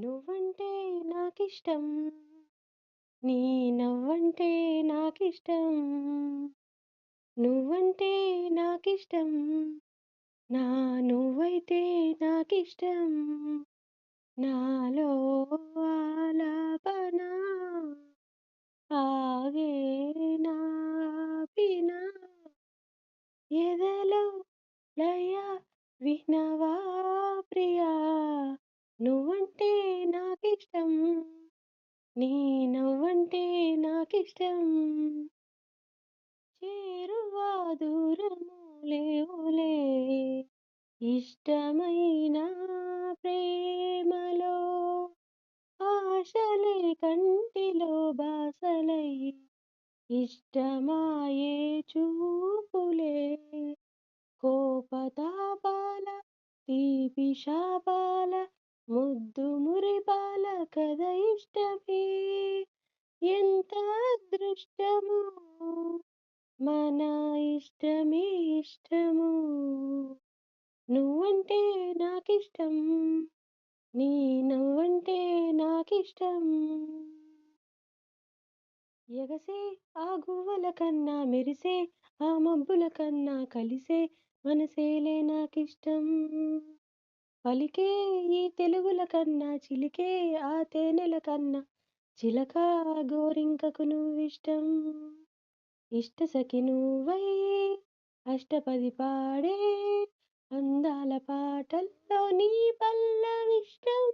నువ్వంటే నాకిష్టం. నీ నవ్వంటే నాకిష్టం. నువ్వంటే నాకిష్టం. నా నువ్వైతే నాకిష్టం. నాలో ఆలాపన ఆగే నాపిన ఎదలో లయ వినవా ప్రియా నువ్వంటే నాకిష్టం నీ నవ్వంటే నాకిష్టం. చేరువా దూరము లేవులే ఇష్టమైన ప్రేమలో ఆశలే కంటిలో బాసలై. ఇష్టమాయే చూపులే. కోపతాపాల తీపి శాపాల ముద్దు మురిపాల కథ ఇష్టమే. ఎంత అదృష్టము మన ఇష్టమే ఇష్టము. నువ్వంటే నాకిష్టం నీ నవ్వంటే నాకిష్టం. ఎగసే ఆ గువ్వల కన్నా మెరిసే ఆ మబ్బుల కన్నా కలిసే మనసేలే నాకిష్టం. పలికే ఈ తెలుగుల కన్నా చిలికే ఆ తేనెల కన్నా చిలక గోరింకకు నువ్విష్టం. ఇష్ట సఖి నువ్వై అష్టపది పాడే అందాల పాటల్లో నీ పల్లవిష్టం.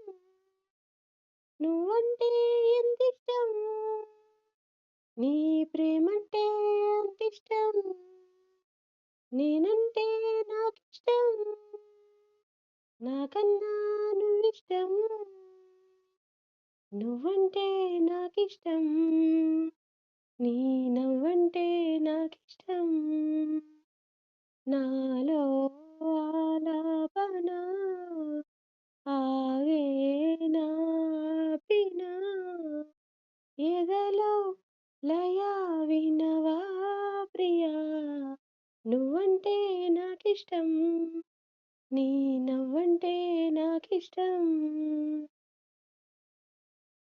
నువ్వంటే ఎంతిష్టం? నీ ప్రేమంటే అంతిష్టం నేనంటే నాకిష్టం? నాకన్నా నువ్విష్టం. నువ్వంటే నాకిష్టం. నీ నవ్వంటే నాకిష్టం. నాలో ఆలాపన ఆగేనా పినా ఎదలో లయా వినవా ప్రియా? నువ్వంటే నాకిష్టం. నీ నవ్వంటే నాకిష్టం.